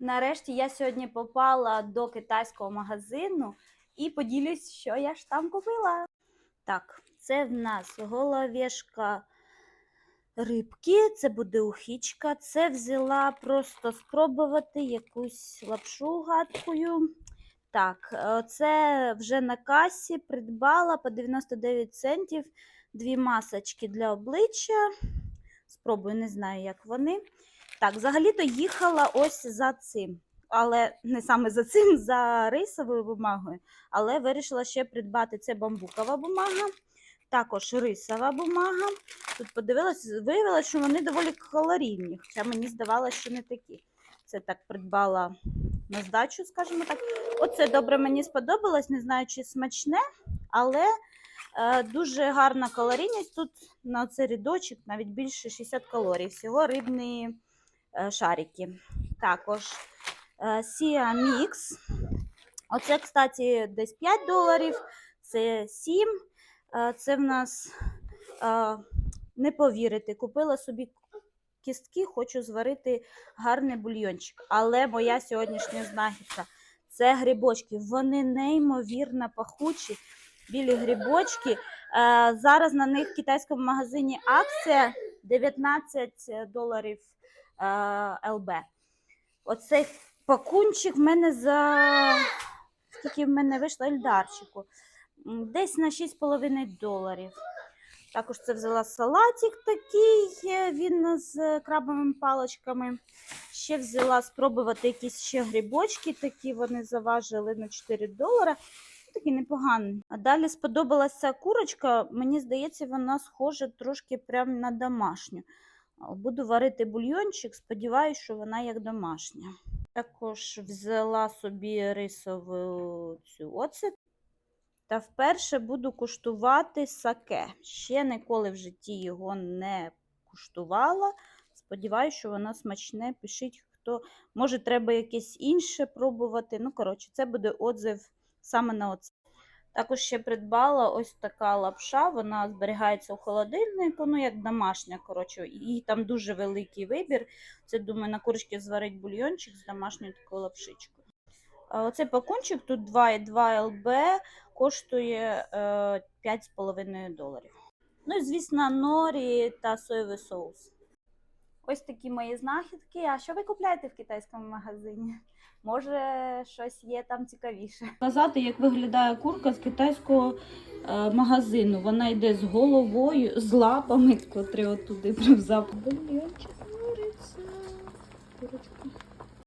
Нарешті я сьогодні попала до китайського магазину і поділюсь, що я ж там купила. Так, це в нас головешка рибки, це буде ухічка. Це взяла просто спробувати якусь лапшу гадкою. Так, це вже на касі придбала по 99 центів дві масочки для обличчя. Спробую, не знаю, як вони. Так, взагалі-то їхала ось за цим. Але не саме за цим, за рисовою бумагою. Але вирішила ще придбати це бамбукова бумага, також рисова бумага. Тут подивилась, виявилося, що вони доволі калорійні, хоча мені здавалося, що не такі. Це так придбала на здачу, скажімо так. Оце добре мені сподобалось, не знаю, чи смачне, але е, дуже гарна калорійність. Тут на цей рядочок навіть більше 60 калорій. Всього рибні е, шарики. Також е, Sia Mix. Оце, кстати, десь 5 доларів, це 7. Е, Це в нас, е, не повірите, купила собі кістки, хочу зварити гарний бульйончик. Але моя сьогоднішня знахідка це грибочки. Вони неймовірно пахучі, білі грибочки. Е, Зараз на них в китайському магазині акція 19 доларів е, ЛБ. Оцей пакунчик в мене за скільки в мене вийшло Ельдарчику. Десь на 6,5 доларів. Також це взяла салатик такий, е, він з крабовими паличками. Ще взяла спробувати якісь ще грибочки, такі вони заважили на 4 долара. Такі непогані. А далі сподобалася курочка. Мені здається, вона схожа трошки прям на домашню. Буду варити бульйончик, сподіваюся, що вона як домашня. Також взяла собі рисову цю оцет. Та вперше буду куштувати саке. Ще ніколи в житті його не куштувала. Сподіваюся, що воно смачне. Пишіть, хто може, треба якесь інше пробувати. Ну, коротше, це буде отзив саме на оце. Також ще придбала ось така лапша, вона зберігається у холодильнику, ну як домашня. коротше, І там дуже великий вибір. Це, думаю, на курочки зварить бульйончик з домашньою такою лапшичкою. Оцей пакунчик тут 2,2 ЛБ коштує е, 5,5 доларів. Ну і, звісно, норі та соєвий соус. Ось такі мої знахідки. А що ви купляєте в китайському магазині? Може, щось є там цікавіше. Казати, як виглядає курка з китайського е, магазину. Вона йде з головою, з лапами, котрі отуди привзав. Бульйончик вариться. Курочка